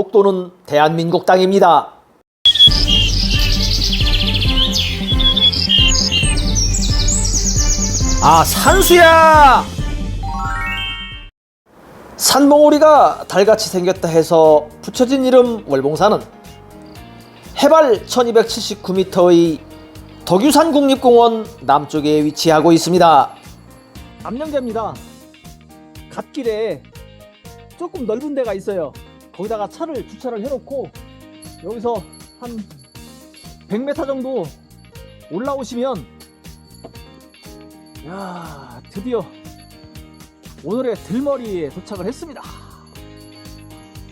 독도는 대한민국 땅입니다. 아, 산수야! 산봉우리가 달같이 생겼다 해서 붙여진 이름 월봉산은 해발 1279m의 덕유산 국립공원 남쪽에 위치하고 있습니다. 암령제입니다. 갓길에 조금 넓은 데가 있어요. 거기다가 차를 주차를 해놓고 여기서 한 100m 정도 올라오시면 야 드디어 오늘의 들머리에 도착을 했습니다.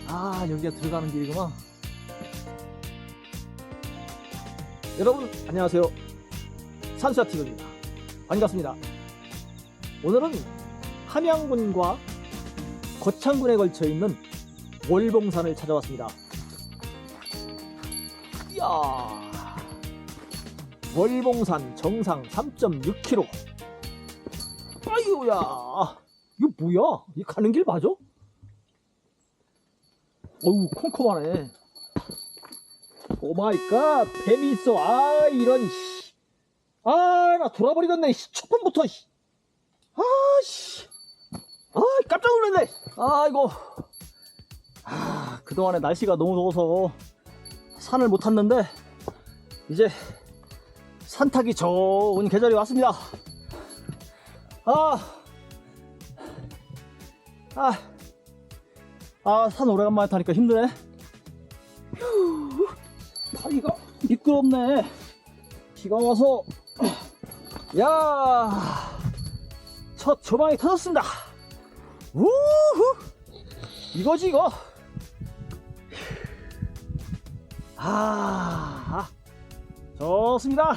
아 여기가 들어가는 길이구만. 여러분 안녕하세요. 산수야 TV입니다. 반갑습니다. 오늘은 함양군과 거창군에 걸쳐 있는 월봉산을 찾아왔습니다. 이야, 월봉산 정상 3.6km. 아유야, 이거 뭐야? 이 가는 길 맞아? 어우 컴컴하네. 오 마이 갓, 뱀이 있어. 아 이런. 씨. 아, 나 돌아버리겠네. 씨. 첫 번부터. 씨. 아, 씨. 아, 깜짝 놀랐네. 아이고. 아, 그동안에 날씨가 너무 더워서 산을 못 탔는데, 이제 산 타기 좋은 계절이 왔습니다. 아, 아, 아, 산 오래간만에 타니까 힘드네. 휴, 다리가 미끄럽네. 비가 와서, 야, 첫 조망이 터졌습니다. 우후! 이거지, 이거. 아, 좋습니다.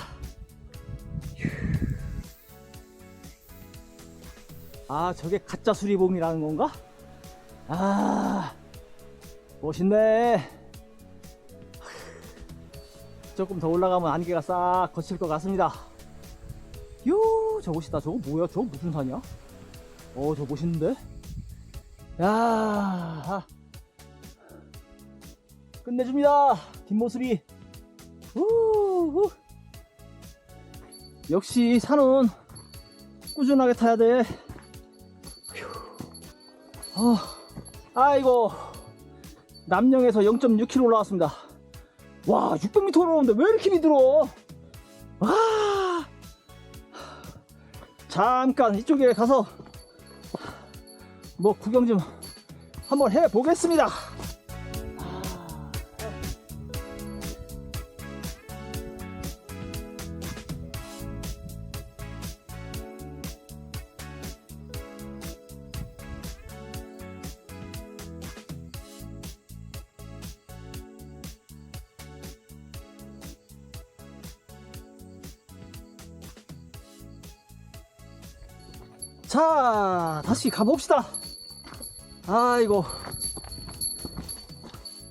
아, 저게 가짜 수리봉이라는 건가? 아, 멋있네. 조금 더 올라가면 안개가 싹 거칠 것 같습니다. 요, 저 멋있다. 저거 뭐야? 저거 무슨 산이야? 어, 저 멋있는데? 야, 끝내줍니다. 뒷모습이. 우후. 역시 산은 꾸준하게 타야 돼. 휴. 어, 아이고. 남령에서 0.6km 올라왔습니다. 와, 600m 올라오는데 왜 이렇게 미들어? 와. 잠깐 이쪽에 가서 뭐 구경 좀 한번 해 보겠습니다. 자, 다시 가봅시다. 아이고,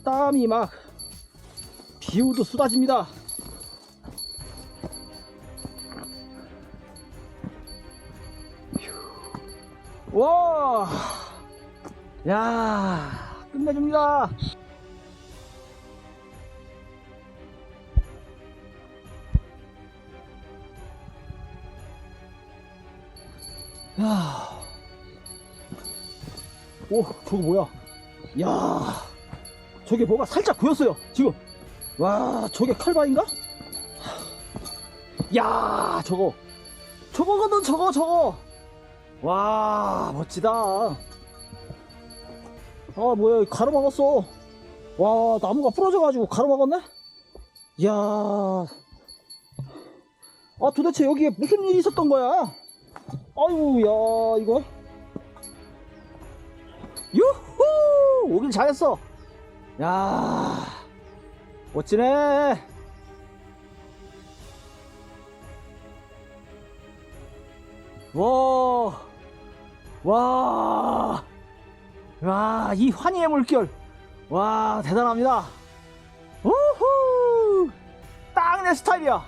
땀이 막 비우도 쏟아집니다. 휴. 와, 야, 끝내줍니다. 오, 저거 뭐야? 야. 저게 뭐가 살짝 보였어요. 지금. 와, 저게 칼바인가? 야, 저거. 저거거든, 저거, 저거. 와, 멋지다. 아, 뭐야, 가로막았어. 와, 나무가 부러져가지고 가로막았네? 이야. 아, 도대체 여기에 무슨 일이 있었던 거야? 아유, 야, 이거. 유후! 오길 잘했어. 야, 멋지네. 와, 와, 와, 이 환희의 물결. 와 대단합니다 우후 딱 내 스타일이야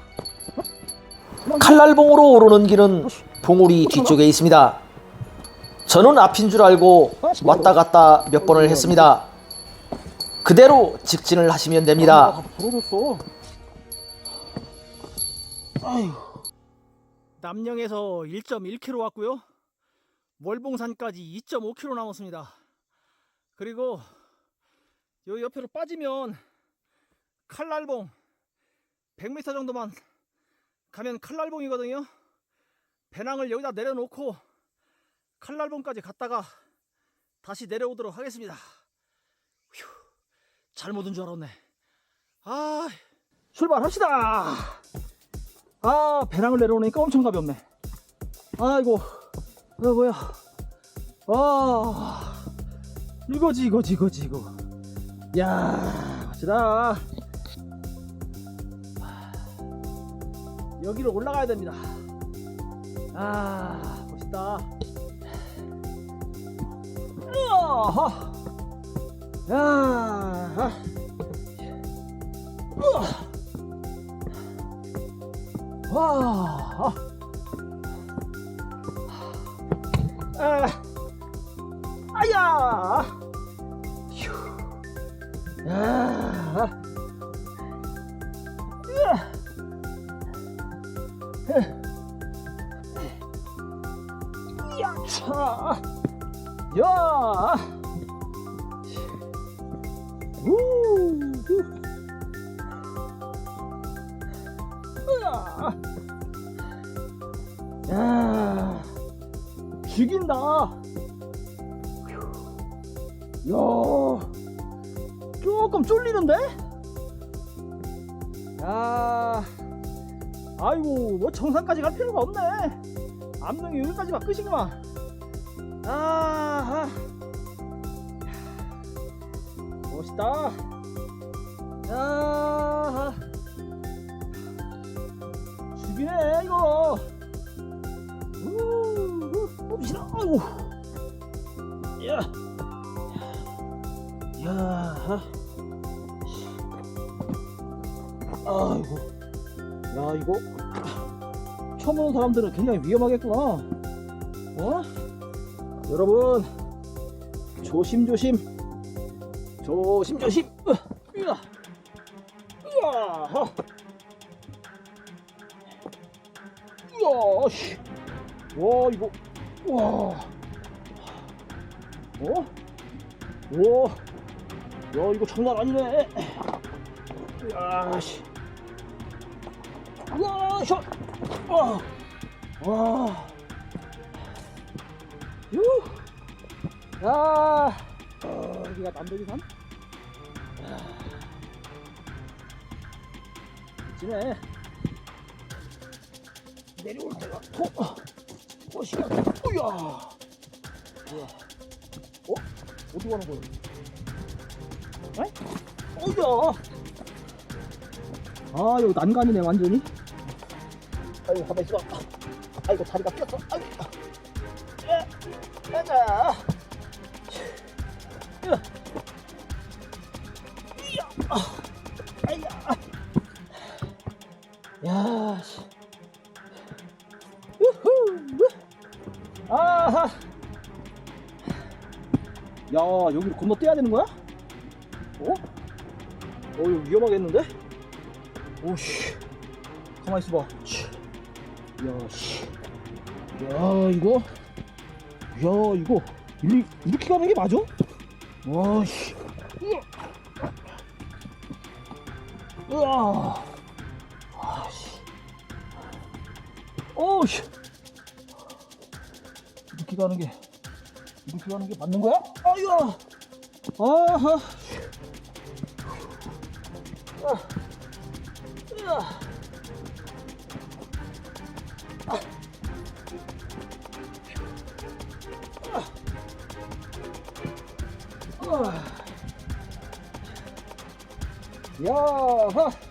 칼날봉으로 오르는 길은 봉우리 뒤쪽에 있습니다. 저는 앞인 줄 알고 왔다 갔다 몇 번을 했습니다. 그대로 직진을 하시면 됩니다. 아, 남령에서 1.1km 왔고요. 월봉산까지 2.5km 남았습니다. 그리고 요 옆으로 빠지면 칼날봉 100m 정도만 가면 칼날봉이거든요. 배낭을 여기다 내려놓고 칼날봉까지 갔다가 다시 내려오도록 하겠습니다. 휴, 잘못 온 줄 알았네. 아 출발합시다. 아 배낭을 내려오니까 엄청 가볍네. 아이고 어 뭐야. 아 이거지 이거지 이거지 이거. 야 갑시다. 여기로 올라가야 됩니다. 아 멋있다 야 와. 아. 아야. 휴. 야. 으아. 야, 차. 야. 야, 죽인다. 야, 조금 쫄리는데? 야, 아이고, 뭐 정상까지 갈 필요가 없네. 암릉이 여기까지가 끝이구만. 아, 봅시다. 아이고. 야. 야. 아이고. 야, 이거. 처음 오는 사람들은 굉장히 위험하겠구나. 어? 여러분. 조심조심. 조심조심. 와. 어? 와. 야, 이거 장난 아니네. 야, 씨. 와, 샷. 와. 와. 유. 야. 어, 여기가 남백이산? 지네. 내려올 때가 더, 어, 어, 시간, 우야, 뭐야, 어? 어디 가는 거야? 에? 어야, 아, 여기 난간이네, 완전히. 아이고, 가만히 있어. 아이고, 다리가 꼈어. 아이고, 예, 가자. 야, 이야, 아, 아이야, 야, 씨. 야, 여기를 건너 떼야 되는 거야? 어? 어, 이거 위험하겠는데? 오씨. 가만히 있어봐. 치. 야, 이거. 야, 이거. 이리, 이렇게 가는 게 맞아? 와, 씨. 우와. 우와. 아, 이렇게 가는 게, 이렇게 가는 게 맞는 거야? 아이야! 아하! 아. 아. 아. 야하!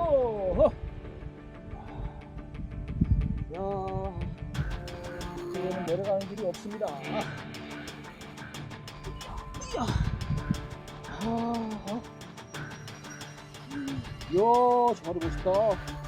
오호. 야. 이제는 내려가는 길이 없습니다. 이야. 아, 이야, 저 바로 멋있다.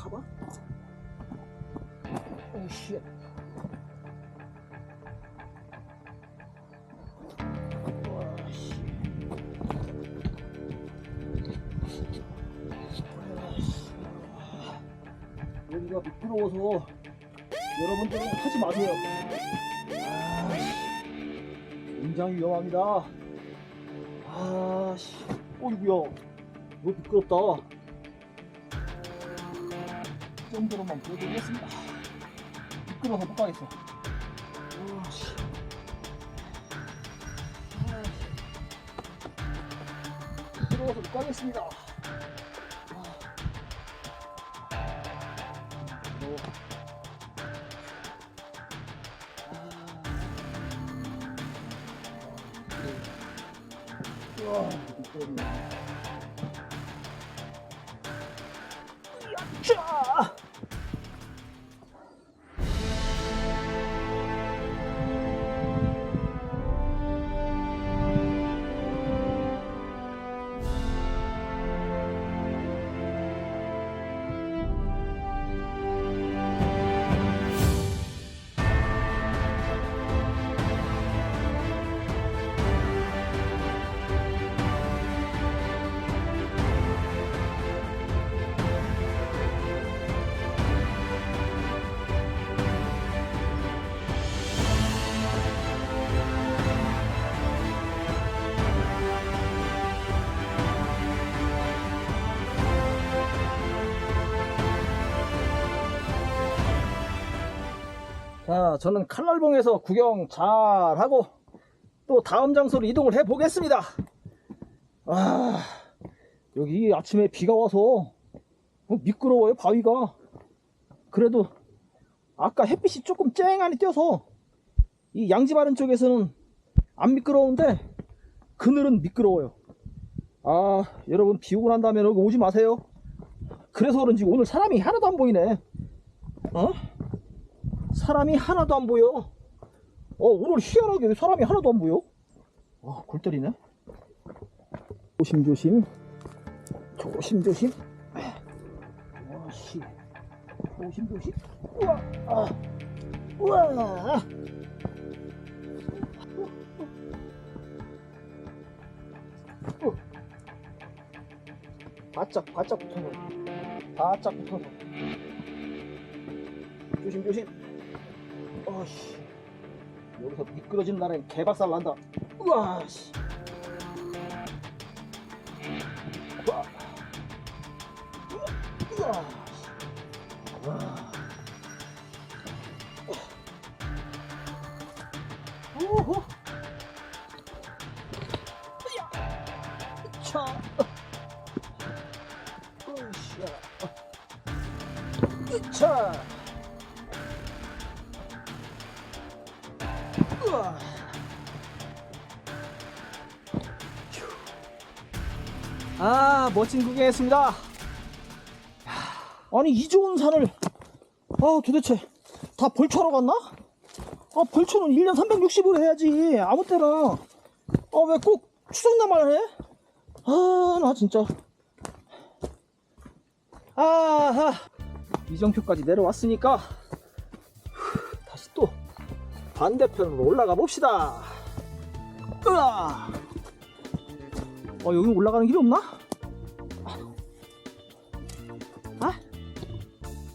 가봐. 오씨. 와씨. 여기가 미끄러워서 여러분들은 하지 마세요. 아씨. 굉장히 위험합니다. 아씨. 어이구야. 너무 미끄럽다. 이 정도로만 보여드리겠습니다. 미끄러워서 못 가겠어. 미끄러워서 못 가겠습니다. 우와, 미끄럽네. 자, 저는 칼날봉에서 구경 잘 하고 또 다음 장소로 이동을 해 보겠습니다. 아, 여기 아침에 비가 와서 어, 미끄러워요, 바위가. 그래도 아까 햇빛이 조금 쨍하니 띄어서 이 양지바른 쪽에서는 안 미끄러운데 그늘은 미끄러워요. 아, 여러분 비 오고 난 다음에 여기 오지 마세요. 그래서 그런지 오늘 사람이 하나도 안 보이네. 어? 사람이 하나도 안 보여. 어, 오늘 희한하게 왜 사람이 하나도 안 보여? 아, 골 때리네. 조심조심. 조심조심. 와씨. 조심조심. 우와, 아, 우와. 어. 바짝, 바짝 붙어서. 바짝 붙어서. 조심조심. 어씨. 여기서 미끄러진 날엔 개박살 난다. 우와 씨. 우와. 우와 씨. 우와 멋진 구경했습니다 아니 이 좋은 산을 아 도대체 다 벌초하러 갔나? 아 벌초는 1년 360을 해야지 아무 때나 아 왜 꼭 추석날만 해? 아 나 진짜 아하 이정표까지 내려왔으니까 후, 다시 또 반대편으로 올라가 봅시다. 으아! 어, 여기 올라가는 길이 없나?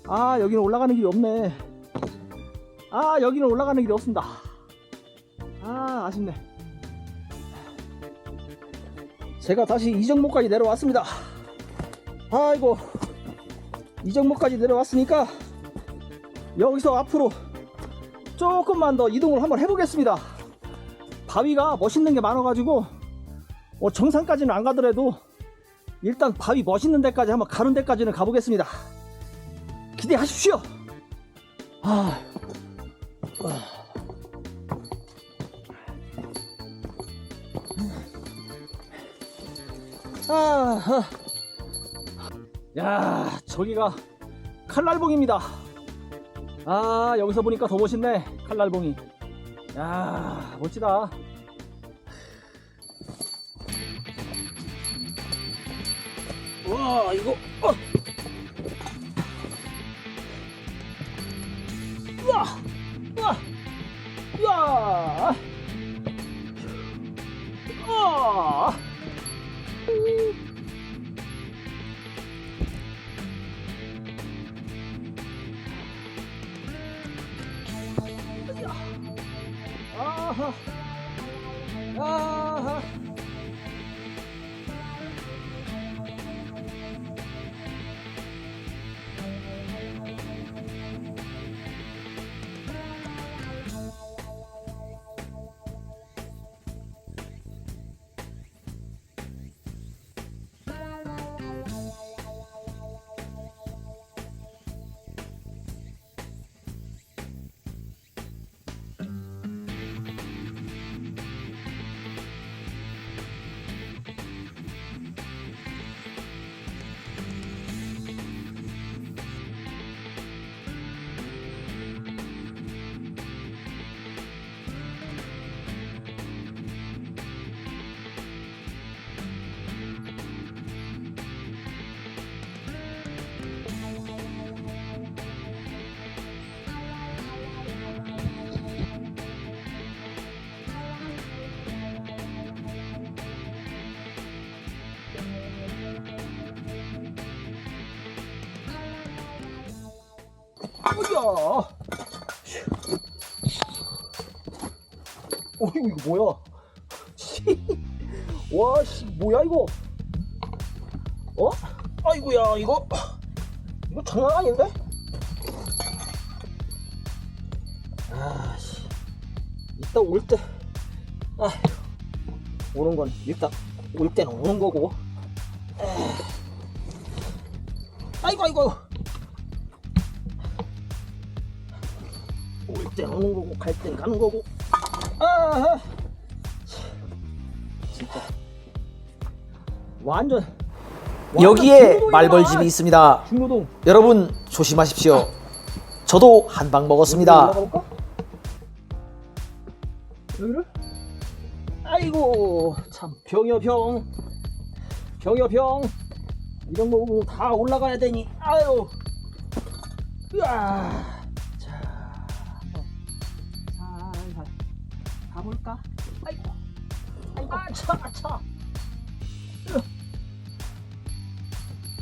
아, 여기는 올라가는 길이 없네. 아, 여기는 올라가는 길이 없습니다. 아, 아쉽네. 제가 다시 이정목까지 내려왔습니다. 아이고, 이정목까지 내려왔으니까 여기서 앞으로 조금만 더 이동을 한번 해보겠습니다. 바위가 멋있는 게 많아가지고 뭐 정상까지는 안 가더라도 일단 바위 멋있는 데까지 한번 가는 데까지는 가보겠습니다. 기대하십시오. 아, 아, 아. 야, 저기가 칼날봉입니다. 아, 여기서 보니까 더 멋있네. 칼날봉이. 야, 멋지다. 와, 이거, 어. 아하, 아하. 어이야. 어이구 이거 뭐야? 와, 씨, 뭐야 이거? 어? 아이고야, 이거 이거 장난 아닌데? 아, 씨, 이따 올 때, 아, 오는 건 일단 올 때는 오는 거고. 에이. 아이고, 아이고. 올땐 오는 거고 갈 땐 가는 거고 아 진짜 완전 여기에. 말벌집이 있습니다. 중노동 여러분 조심하십시오. 저도 한 방 먹었습니다. 올라가 볼까? 여기를? 아이고 참 병이여 병 병이여 병 이런 거 보고 다 올라가야 되니 아유 으아 가볼까? 아이고. 아이고. 아차 아차.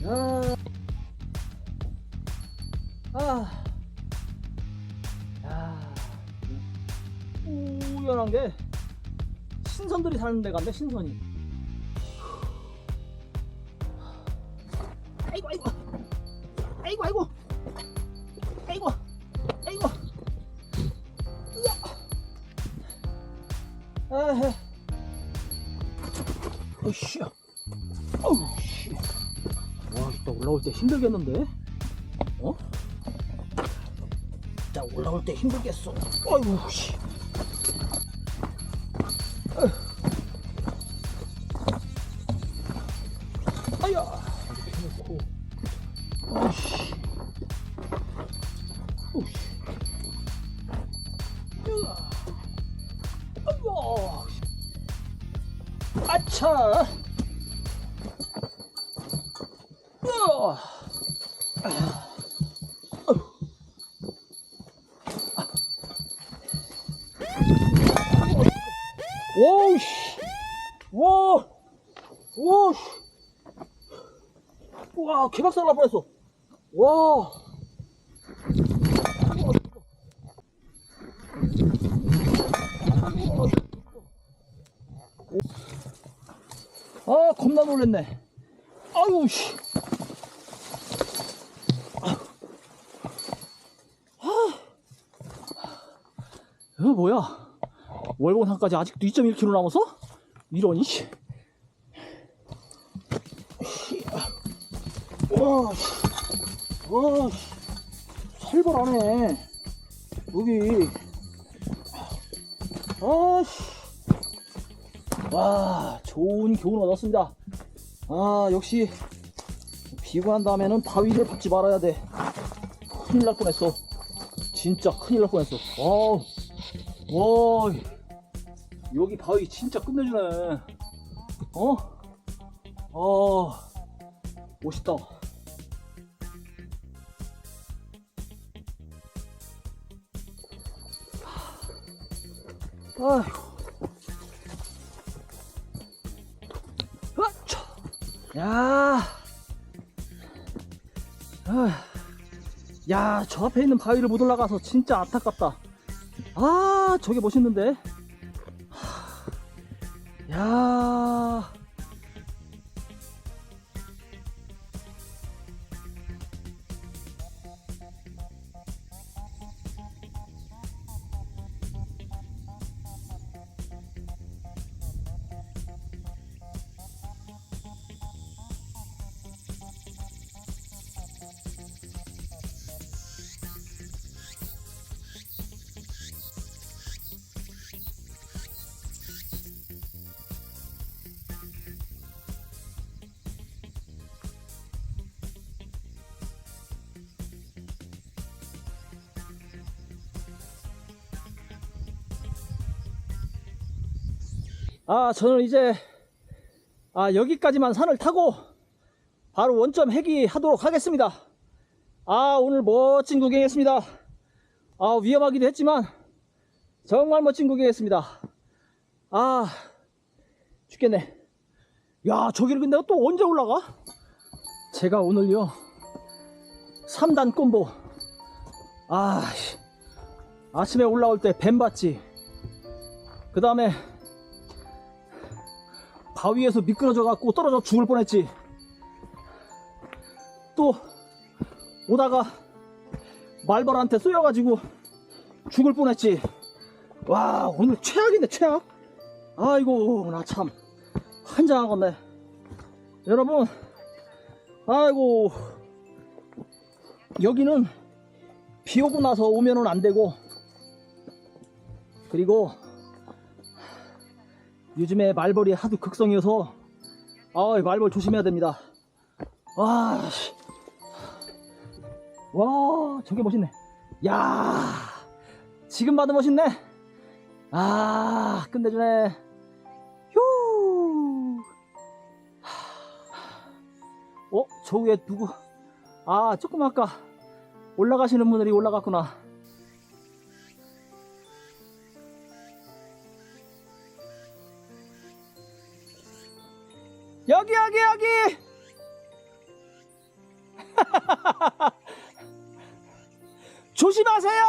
아, 아. 야, 우연한 게 신선들이 사는 데 간대 신선이. 아이고 아이고. 아이고 아이고 힘들겠는데 어? 자 올라올 때 힘들겠어. 아이고 씨. 아야. 아이씨. 와, 개박살 날 뻔했어. 와. 아, 겁나 놀랬네. 아유, 씨. 이거 뭐야? 월봉산까지 아직도 2.1km 남았어? 이런, 이 와, 씨. 와, 씨. 살벌하네. 여기. 아, 씨. 와, 좋은 교훈 얻었습니다. 아, 역시, 비고 난 다음에는 바위를 밟지 말아야 돼. 큰일 날 뻔했어. 진짜 큰일 날 뻔했어. 와우. 와, 여기 바위 진짜 끝내주네. 어? 어, 멋있다. 아이고. 으쌰. 야. 아. 야, 저 앞에 있는 바위를 못 올라가서 진짜 안타깝다. 아, 저게 멋있는데? 하, 야. 아, 저는 이제, 아, 여기까지만 산을 타고, 바로 원점 회귀 하도록 하겠습니다. 아, 오늘 멋진 구경했습니다. 아, 위험하기도 했지만, 정말 멋진 구경했습니다. 아, 죽겠네. 야, 저기를 근데 또 언제 올라가? 제가 오늘요, 3단 콤보. 아, 씨. 아침에 올라올 때 뱀 봤지. 그 다음에, 바위에서 미끄러져 갖고 떨어져 죽을 뻔했지. 또 오다가 말벌한테 쏘여가지고 죽을 뻔했지. 와 오늘 최악인데 최악. 아이고 나 참 환장하겠네. 여러분, 아이고 여기는 비 오고 나서 오면은 안 되고 그리고 요즘에 말벌이 하도 극성이어서 아 말벌 조심해야 됩니다. 와, 씨. 와 저게 멋있네. 야 지금 봐도 멋있네. 아 끝내주네. 휴. 어? 저 위에 누구? 아 조금 아까 올라가시는 분들이 올라갔구나. 여기 여기 여기! 조심하세요!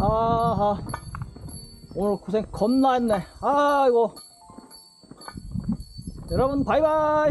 아하. 오늘 고생 겁나 했네. 아이고 여러분 바이바이